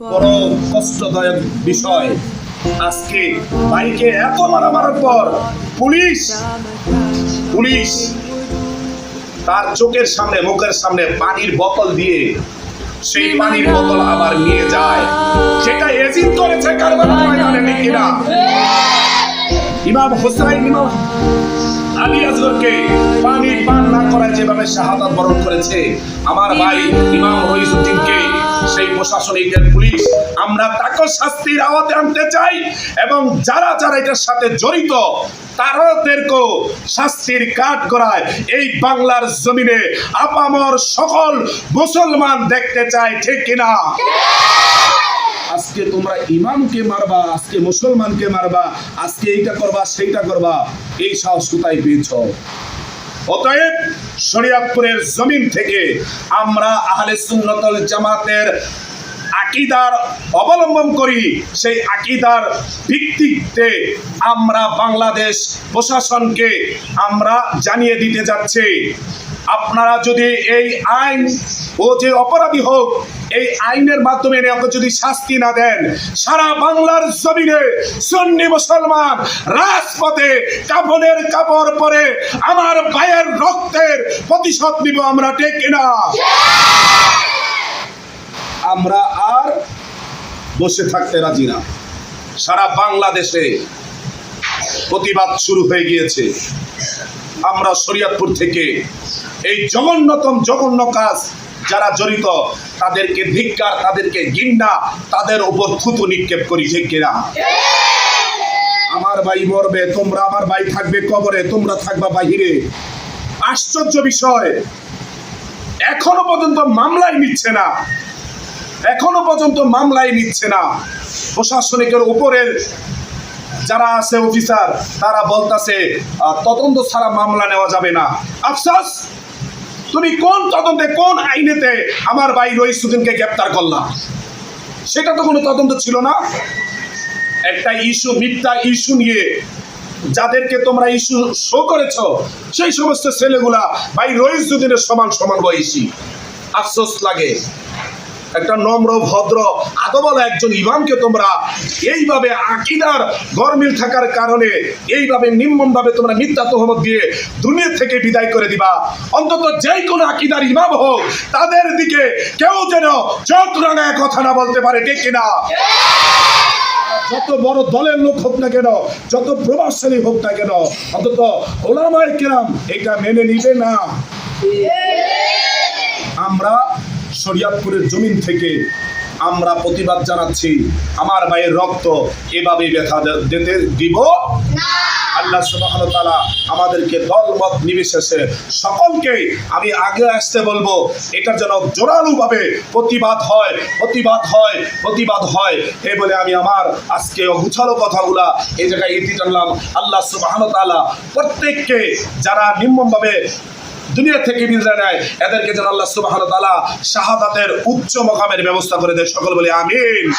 বড় কষ্টদায়ক বিষয়। আজকে বাইকে এত মারা মারার পর পুলিশ পুলিশ তার চোখের সামনে, মুখের সামনে পানির বোতল দিয়ে সেই পানির বোতল আবার নিয়ে যায়। সেটা এজিট করেছে ময়দানে ইমাম হোসাইন ইমাম আলী আজগরকে পানি পান না করায় যেভাবে শাহাদাত বরণ করেছে, আমার ভাই ইমাম রইসুদ্দিনকে সেই প্রশাসনিকের পুলিশ, আমরা তাকে শাস্তির আওয়াতে আনতে চাই এবং যারা যারা এটার সাথে জড়িত তারাদেরকেও শাস্তির কাঠ করায় এই বাংলার জমিনে আপামর সকল মুসলমান দেখতে চায়, ঠিক কিনা আজকে তোমরা ইমামকে মারবা, আজকে মুসলমানকে মারবা, আজকে এইটা করবা, সেইটা করবা, এই সাহস কোথায় পেয়েছ? অতএব শরিয়াতপুরের জমিন থেকে আমরা আহলে সুন্নতল জামাতের আকিদার অবলম্বন করি। সেই আকিদার ভিত্তিতে আমরা বাংলাদেশ প্রশাসনকে আমরা জানিয়ে দিতে যাচ্ছি। আপনারা যদি এই আইন ও যে অপরাধী হোক, এই আইনের মাধ্যমে যদি শাস্তি না দেন, সারা বাংলার জমিনে সন্নি মুসলমান রাজপথে কাপড়ের কাপড় পরে আমার ভাইয়ের রক্তের প্রতিশোধ নিব আমরা, ঠিক কিনা? আমরা আর বসে থাকতে রাজি না। সারা বাংলাদেশে প্রতিবাদ শুরু হয়ে গিয়েছে। আমরা শরিয়তপুর থেকে এই জঘন্যতম, জঘন্য কাজ যারা জড়িত, তাদেরকে ধিক্কার, তাদেরকে গিন্না তাদের উপর থুতু নিক্ষেপ করি, ঠিক কিনা? আমার ভাই মরবে, তোমরা আমার ভাই থাকবে কবরে, তোমরা থাকবা বাহিরে। আশ্চর্য বিষয়, এখনও পর্যন্ত মামলাই নিচ্ছে না। এখনও পর্যন্ত মামলাই নিচ্ছে না। প্রশাসনিকের উপরের যারা আছে অফিসার, তারা বলতাছে তদন্ত ছাড়া মামলা নেওয়া যাবে না। আফসোস, তুমি কোন তদন্তে, কোন আইনেতে আমার ভাই রইসুদ্দিনকে গ্রেপ্তার করলাম সেটা তো কোনো তদন্ত ছিল না। একটা ইস্যু, মিথ্যা ইস্যু নিয়ে যাদেরকে তোমরা ইস্যু শো করেছ, সেই সমস্ত ছেলেগুলা ভাই রইসুদ্দিনের সমান সমান বয়সী। আফসোস লাগে। একটা নম্র ভদ্র আদবলা একজন ইমামকে তোমরা এইভাবে আকিদার গরমিল থাকার কারণে এইভাবে নিম্নভাবে তোমরা মিথ্যা তহমত দিয়ে দুনিয়া থেকে বিদায় করে দিবা। অন্তত যেই কোনো আকিদার ইমাম হোক তাদের দিকে কেউ যেন চোখ রাঙায় কথা না বলতে পারে ঠিক কিনা যত বড় দলের লোক হোক না কেন যত প্রভাবশালী হোক না কেন অন্তত ওলামায় কেরাম এটা মেনে নিবে না। আমরা শরিয়াতপুরের জমিন থেকে আমরা প্রতিবাদ জানাচ্ছি। আমার ভাইয়ের রক্ত এভাবে ব্যথা দিতে দিব। আল্লাহ সুবহানাহু ওয়া তাআলা আমাদেরকে দলমত নির্বিশেষে সকলকে আমি আগে আসতে বলব এটা যেন জোরালোভাবে প্রতিবাদ হয় প্রতিবাদ হয় প্রতিবাদ হয়। এই বলে আমি আমার আজকে গুছালো কথাগুলা এই জায়গায় ইতি টানলাম। আল্লাহ সুবহানাহু ওয়া তাআলা প্রত্যেককে যারা নিম্নভাবে দুনিয়া থেকে বিদায় নেয় এদেরকে যেন আল্লাহ সুবহানাহু ওয়া তাআলা শাহাদাতের উচ্চ মকামের ব্যবস্থা করে দেয়। সকল বলে আমিন।